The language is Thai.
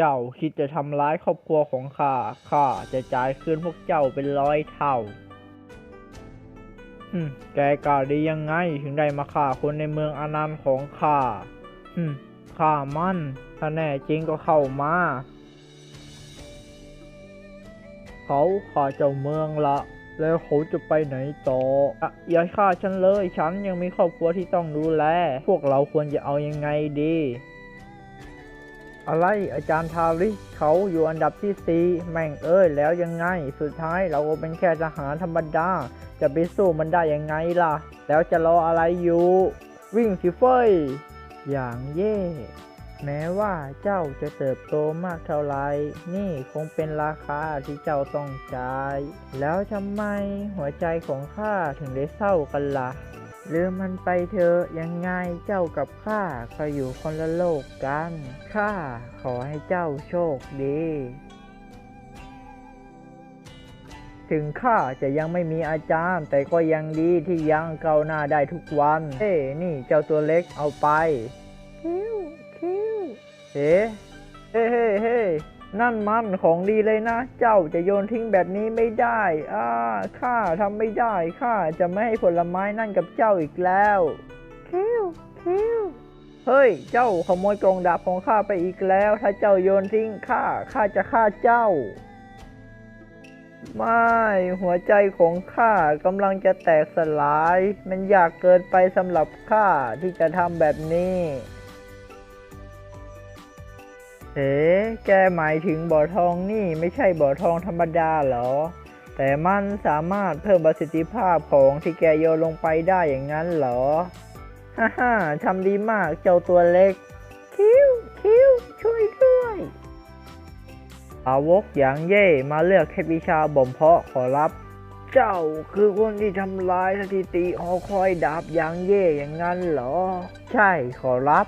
เจ้าคิดจะทำร้ายครอบครัวของข้า ข้าจะจ่ายคืนพวกเจ้าเป็นร้อยเท่าฮึแกกล้าดียังไงถึงได้มาฆ่าคนในเมืองอานันต์ของข้าฮึข้ามันถ้าแน่จริงก็เข้ามา เขาฆ่าเจ้าเมืองละ แล้วเขาจะไปไหนต่ออะอย่าฆ่าฉันเลย ฉันยังมีครอบครัวที่ต้องดูแล พวกเราควรจะเอายังไงดี อะไรอาจารย์ทาริเขาอยู่อันดับที่สี่แม่งเอ้ยแล้วยังไง สุดท้ายเราก็เป็นแค่ทหารธรรมดา จะไปสู้มันได้ยังไงล่ะ แล้วจะรออะไรอยู่ วิ่งสิเฟยอย่างเย่ แม้ว่าเจ้าจะเติบโตมากเท่าไร นี่คงเป็นราคาที่เจ้าต้องจ่าย แล้วทำไมหัวใจของข้าถึงได้เศร้ากันละ่ะ หรือมันไปเถอะยังไงเจ้ากับข้าก็อยู่คนละโลกกันข้าขอให้เจ้าโชคดี ถึงข้าจะยังไม่มีอาจารย์ แต่ก็ยังดีที่ยังเกาหน้าได้ทุกวัน เอ้นี่เจ้าตัวเล็กเอาไป คิวคิวเฮ้เฮ้เฮ้เฮ้ นั่นมันของดีเลยนะ เจ้าจะโยนทิ้งแบบนี้ไม่ได้อ่าข้าทำไม่ได้ข้าจะไม่ให้ผลไม้นั่นกับเจ้าอีกแล้วคิวคิวเฮ้ย เจ้าขโมยกล่องดาบของข้าไปอีกแล้ว ถ้าเจ้าโยนทิ้งข้าข้าจะฆ่าเจ้า ไม่หัวใจของข้ากำลังจะแตกสลาย มันอยากเกินไปสำหรับข้าที่จะทำแบบนี้ เอ๋แกหมายถึงบ่อทองนี่ไม่ใช่บ่อทองธรรมดาเหรอ แต่มันสามารถเพิ่มประสิทธิภาพของที่แกโยนลงไปได้อย่างนั้นเหรอ ฮ่าฮ่าทำดีมากเจ้าตัวเล็ก คิวคิวช่วยด้วยอาวกอย่างเย่มาเลือกเทพวิชาบ่มเพาะขอรับ เจ้าคือคนที่ทำลายสถิติหอคอยดาบอย่างเย่อย่างนั้นเหรอ ใช่ขอรับ